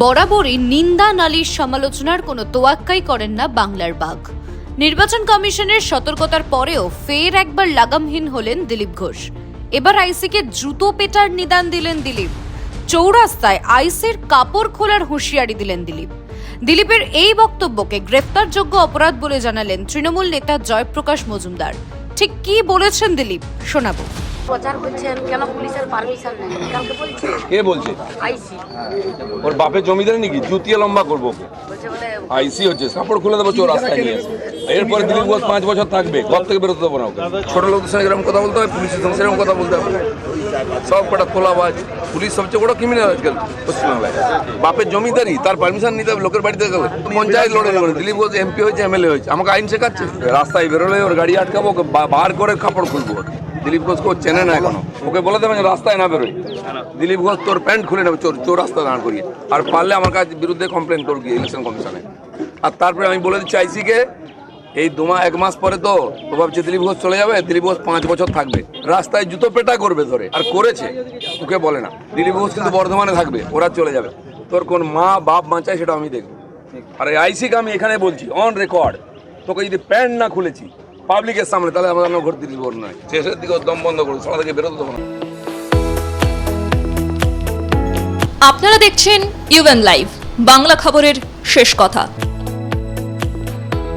বরাবরই নিন্দা নালিশ সমালোচনার কোনো তোয়াক্কাই করেন না বাংলার বাঘ। নির্বাচন কমিশনের সতর্কতার পরেও ফের একবার লাগামহীন হলেন দিলীপ ঘোষ। এবার আইসিকে জুতো পেটার নিদান দিলেন দিলীপ। চৌরাস্তায় আইসির কাপড় খোলার হুঁশিয়ারি দিলেন দিলীপ। দিলীপের এই বক্তব্যকে গ্রেপ্তারযোগ্য অপরাধ বলে জানালেন তৃণমূল নেতা জয়প্রকাশ মজুমদার। ঠিক কি বলেছেন দিলীপ, শোনাবো। প্রচার করছেন কেন পুলিশের পারমিশন নেই? কালকে বলছে। কে বলছে? আইসি। ওর বাপের জমিদার নাকি? জুতিয়ে লম্বা করব। আইসি হচ্ছে কাপড় খুলে দেবো চোর রাস্তায় নিয়ে। এরপরে দিলীপ ঘোষ পাঁচ বছর থাকবে ঘর থেকে বেরোতে দেবো না ছোট লোকদের সঙ্গে এরকম কথা বলতে হবে পুলিশের সঙ্গে সেরকম কথা বলতে হবে। সব কটা খোলাবাজ পুলিশ সবচেয়ে বড় ক্রিমিনাল আজকাল পশ্চিমবাংলায়। বাপের জমিদারি তার পারমিশন নিতে হবে লোকের বাড়িতে গেলে। পঞ্চায়েত লড়ে লড়ে দিলীপ ঘোষ এমপি হয়েছে এমএলএ হয়েছে। আমাকে আইন শেখাচ্ছে। রাস্তায় বেরোলে ওর গাড়ি আটকাবো বার করে কাপড় খুলবো। দিলীপ ঘোষকে ও চেনে না এখনও। ওকে বলে দেবেন রাস্তায় না বেরোয় দিলীপ ঘোষ তোর প্যান্ট খুলে নেবে, চোর চোর রাস্তা দাঁড় করিয়ে। আর পারলে আমার কাছে বিরুদ্ধে কমপ্লেন করবি ইলেকশন কমিশনে আর তারপরে আমি বলে দিচ্ছি আইসিকে এই দু এক মাস পরে তো ও ভাবছে দিলীপ ঘোষ চলে যাবে, দিলীপ ঘোষ পাঁচ বছর থাকবে। রাস্তায় জুতো পেটা করবে ধরে, আর করেছে, ওকে বলে না। দিলীপ ঘোষ কিন্তু বর্ধমানে থাকবে, ওরা চলে যাবে। তোর কোন মা বাপ বাঁচায় সেটা আমি দেখব। আর আইসিকে আমি এখানে বলছি অন রেকর্ড তোকে যদি প্যান্ট না খুলেছি পাবলিকের সামনে, তাহলে আমাদের আমরা ঘুরতে দিব নয় শেষের দিকে দম বন্ধ করুন সবাই থেকে বেরোতে দেবো না। আপনারা দেখছেন ইউএন লাইভ বাংলা খবরের শেষ কথা।